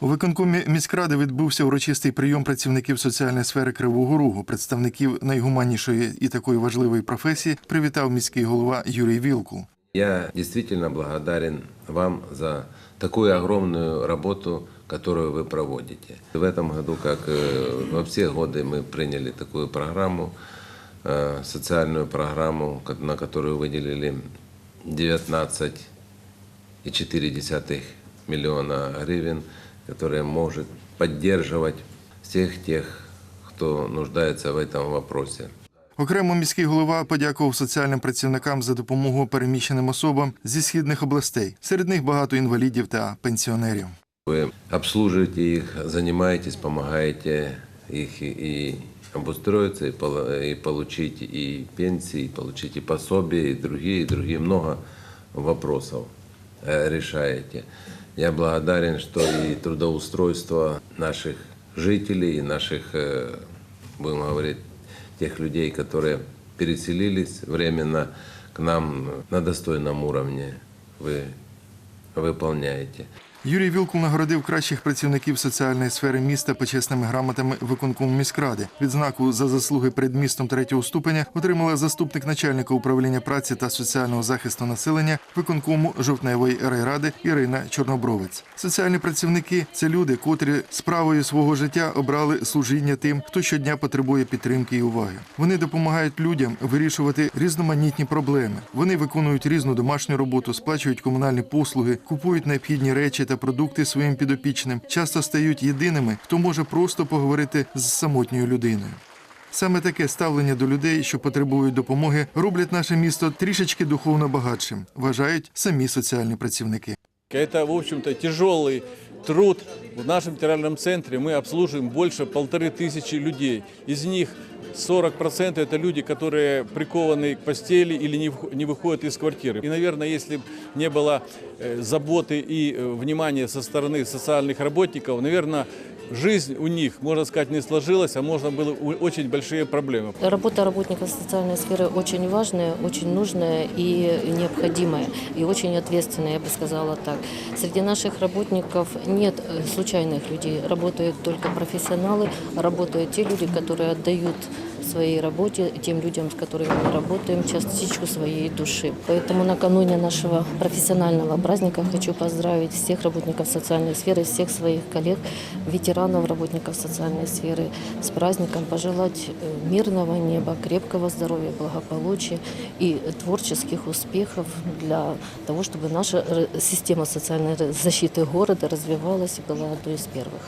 У виконкомі міськради відбувся урочистий прийом працівників соціальної сфери Кривого Рогу. Представників найгуманнішої і такої важливої професії привітав міський голова Юрій Вілкул. Я действительно благодарен вам за такую огромную работу, которую вы проводите. В этом году, как э, во все годы, мы приняли такую программу, э, социальную программу, ко- на которую выделили 19,4 миллиона гривен, которая может поддерживать всех тех, кто нуждается в этом вопросе. Окремо міський голова подякував соціальним працівникам за допомогу переміщеним особам зі східних областей. Серед них багато інвалідів та пенсіонерів. Вы обслуживаете их, занимаетесь, помогаете их и, и обустроиться, и, пол- и получить и пенсии, и получить и пособия, и другие, и другие много вопросов э, Решаете. Я благодарен, что и трудоустройство наших жителей, и наших, э, будем говорить, тех людей, которые переселились временно к нам на достойном уровне, вы выполняете. Юрій Вілкул нагородив кращих працівників соціальної сфери міста почесними грамотами виконкому міськради. Відзнаку за заслуги перед містом третього ступеня отримала заступник начальника управління праці та соціального захисту населення виконкому жовтневої райради Ірина Чорнобровець. Соціальні працівники це люди, котрі справою свого життя обрали служіння тим, хто щодня потребує підтримки і уваги. Вони допомагають людям вирішувати різноманітні проблеми. Вони виконують різну домашню роботу, сплачують комунальні послуги, купують необхідні речі та продукти своїм підопічним. Часто стають єдиними, хто може просто поговорити з самотньою людиною. Саме таке ставлення до людей, що потребують допомоги, роблять наше місто трішечки духовно багатшим, вважають самі соціальні працівники. Це, в общем-то, тяжелый труд. В нашем территориальном центре мы обслуживаем больше полторы тысячи людей. Из них 40% это люди, которые прикованы к постели или не вх- не выходят из квартиры. И, наверное, если б не было э, заботы и э, внимания со стороны социальных работников, наверное, жизнь у них, можно сказать, не сложилась, а можно было у- очень большие проблемы. Работа работников социальной сферы очень важная, очень нужная и необходимая, и очень ответственная, я бы сказала так. Среди наших работников нет э, случайных людей, работают только профессионалы, работают те люди, которые отдают своей работе, тем людям, с которыми мы работаем, частичку своей души. Поэтому накануне нашего профессионального праздника хочу поздравить всех работников социальной сферы, всех своих коллег, ветеранов работников социальной сферы с праздником, пожелать э, мирного неба, крепкого здоровья, благополучия и творческих успехов для того, чтобы наша э, система социальной защиты города развивалась и была одной из первых.